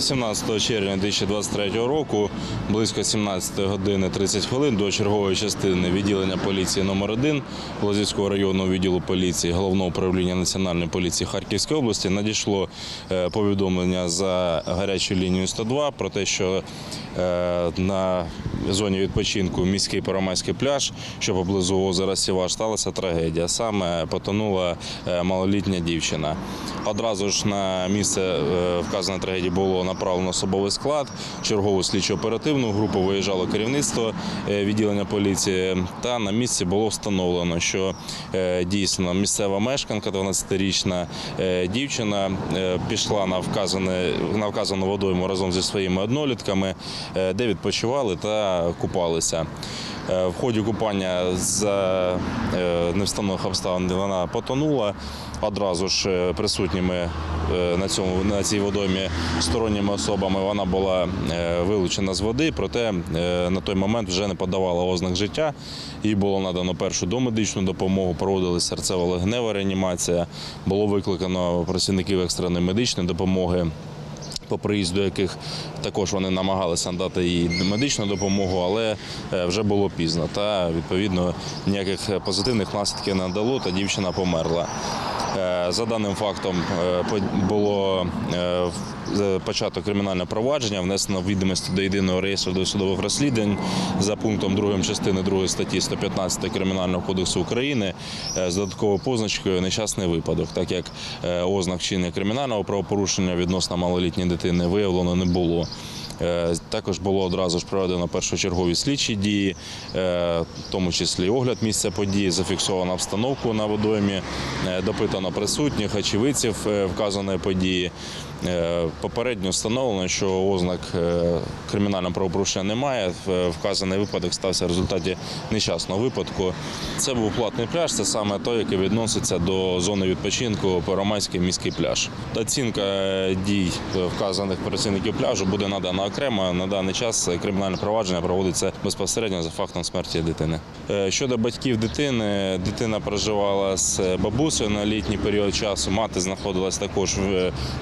18 червня 2023 року близько 17 години 30 хвилин до чергової частини відділення поліції номер 1 Лозівського районного відділу поліції Головного управління національної поліції Харківської області надійшло е, повідомлення за гарячою лінією 102 про те, що е, на зоні відпочинку міський Первомайський пляж, що поблизу озера Сіваш, сталася трагедія. Саме потонула е, малолітня дівчина. Одразу ж на місце е, вказаної трагедії було направлено особовий склад, чергову слідчо-оперативну групу виїжджало керівництво е, відділення поліції. Та на місці було встановлено, що дійсно місцева мешканка, 12-річна е, дівчина, пішла на вказане на вказану водойму разом зі своїми однолітками, де відпочивали та купалися. Е, В ході купання за е, невстановлених обставин вона потонула. Одразу ж е, присутніми на цьому на цій водоймі сторонніми особами вона була вилучена з води, проте на той момент вже не подавала ознак життя. Їй було надано першу домедичну допомогу, проводилася серцево-легнева реанімація. Було викликано працівників екстреної медичної допомоги по приїзду яких також вони намагалися надати їй медичну допомогу, але е, вже було пізно. Та відповідно ніяких позитивних наслідків не дало, та дівчина померла. Е, За даним фактом е, було е, в- е, почато кримінальне провадження, внесено відомості до єдиного реєстру досудових розслідувань за пунктом 2 частини 2 статті 115 Кримінального кодексу України з додатковою позначкою нещасний випадок, так як ознак чинення кримінального правопорушення відносно малолітньої дитини виявлено не було. Е, Також було одразу ж проведено першочергові слідчі дії, е, в тому числі огляд місця події, зафіксовано обстановку на водоймі, е, допитано присутніх, очевидців вказаної події. Попередньо встановлено, що ознак кримінального правопорушення немає. Вказаний випадок стався в результаті нещасного випадку. Це був платний пляж, це саме той, який відноситься до зони відпочинку Первомайський міський пляж. Оцінка дій вказаних працівників пляжу буде надана окремо. На даний час кримінальне провадження проводиться безпосередньо за фактом смерті дитини. Е, Щодо батьків дитини, дитина проживала з бабусею на літній період часу. Мати знаходилась також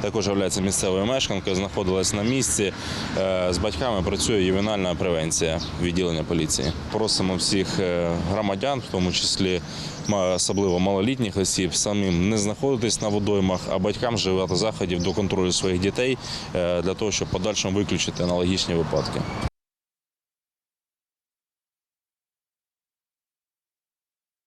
також є місцевою мешканкою, знаходилась на місці. Е, З батьками працює ювенальна превенція відділення поліції. Просимо всіх е, громадян, в тому числі особливо малолітніх осіб, самим не знаходитись на водоймах, а батькам вживати заходів до контролю своїх дітей е, для того, щоб подальшому виключити аналогічні випадки.